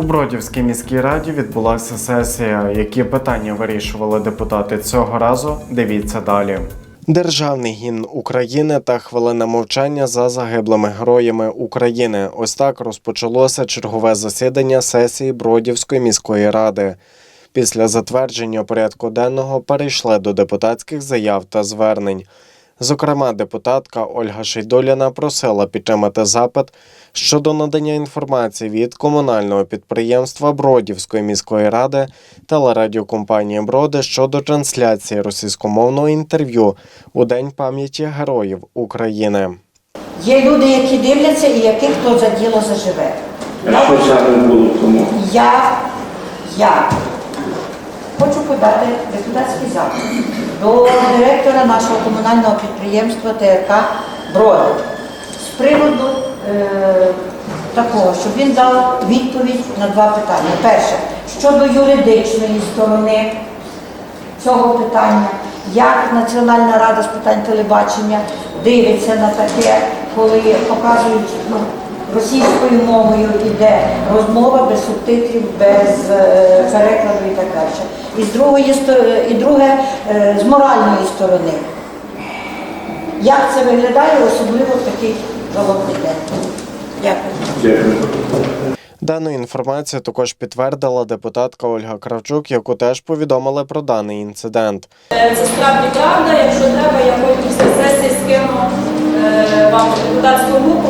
У Бродівській міській раді відбулася сесія. Які питання вирішували депутати цього разу? Дивіться далі. Державний гімн України та хвилина мовчання за загиблими героями України. Ось так розпочалося чергове засідання сесії Бродівської міської ради. Після затвердження порядку денного перейшли до депутатських заяв та звернень. Зокрема, депутатка Ольга Шейдоліна просила підтримати запит щодо надання інформації від комунального підприємства Бродівської міської ради телерадіокомпанії Броди щодо трансляції російськомовного інтерв'ю у День пам'яті героїв України. Є люди, які дивляться і яких то за діло заживе. А що саме було тому? Я, я хочу подати депутатський запит до директора нашого комунального підприємства ТРК Броди з приводу е, такого, щоб він дав відповідь на два питання. Перше, щодо юридичної сторони цього питання, як Національна рада з питань телебачення дивиться на таке, коли показують ну, російською мовою йде розмова без субтитрів, без е, перекладу і так далі. І з другої і друге е, з моральної сторони. Як це виглядає, особливо в такий голодний день? Дякую. Дякую. Дану інформацію також підтвердила депутатка Ольга Кравчук, яку теж повідомили про даний інцидент. Е, Це справді правда. Якщо треба, я потім після сесії скину е, вам депутатську групу,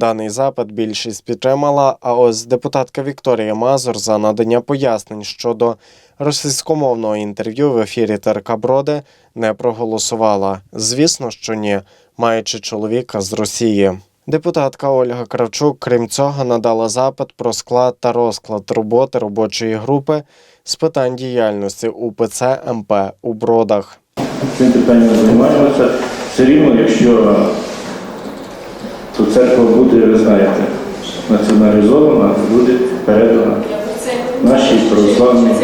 Даний запит більшість підтримала. А ось депутатка Вікторія Мазур за надання пояснень щодо російськомовного інтерв'ю в ефірі ТРК Броди не проголосувала. Звісно, що ні, маючи чоловіка з Росії. Депутатка Ольга Кравчук, крім цього, надала запит про склад та розклад роботи робочої групи з питань діяльності УПЦ МП у Бродах. Цим питанням займаємося. Все рівно, якщо то церква буде, ви знаєте, націоналізована, буде передана нашій православній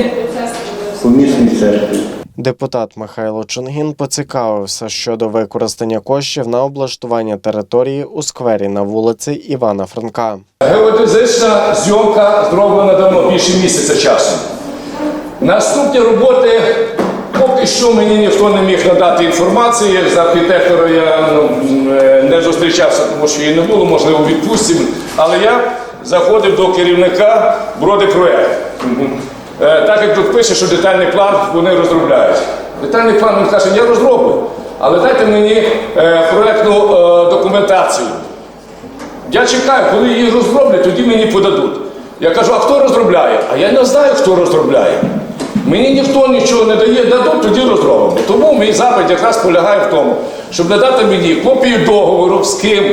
помісній церкві. Депутат Михайло Чунгін поцікавився щодо використання коштів на облаштування території у сквері на вулиці Івана Франка. Геодезична зйомка зроблена давно, більше місяця часу. Наступні роботи що мені ніхто не міг надати інформації. З архітектором я ну, не зустрічався, тому що її не було, можливо, у відпустці. Але я заходив до керівника броди проєкт. Е, Так як тут пише, що детальний план вони розробляють. Детальний план він каже, я розроблю, але дайте мені е, проєктну е, документацію. Я чекаю, коли її розроблять, тоді мені подадуть. Я кажу, а хто розробляє? А я не знаю, хто розробляє. Мені ніхто нічого не дає, дадуть, тоді розробимо. Тому мій запит якраз полягає в тому, щоб надати мені копію договору, з ким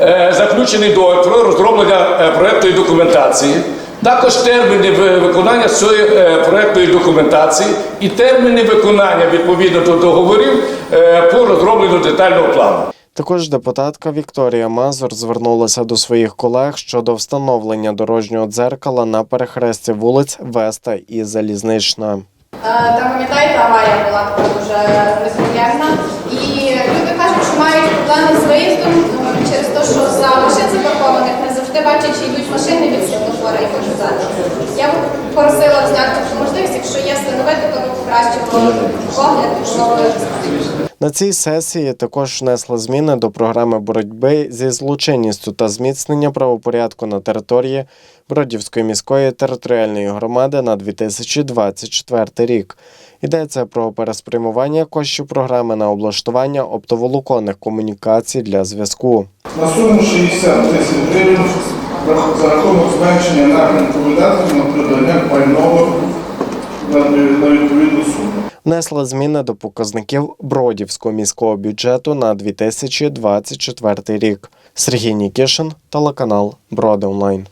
е, заключений договір про розроблення е, проєктної документації, також терміни виконання цієї е, проєктної документації і терміни виконання відповідно до договорів е, по розробленню детального плану. Також депутатка Вікторія Мазур звернулася до своїх колег щодо встановлення дорожнього дзеркала на перехресті вулиць Веста і Залізнична. Та Там пам'ятаєте, аварія була дуже незаконна. І люди кажуть, що мають проблеми з виїздом було На цій сесії також внесли зміни до програми боротьби зі злочинністю та зміцнення правопорядку на території Бродівської міської територіальної громади на 2024 рік. Йдеться про переспрямування коштів програми на облаштування оптоволоконних комунікацій для зв'язку. на суму 60 тисяч гривень за рахунок зменшення напрямку видатків на придбання пального на відповідну суму. Внесли зміни до показників Бродівського міського бюджету на 2024 рік. Сергій Нікішин, телеканал Броди Онлайн.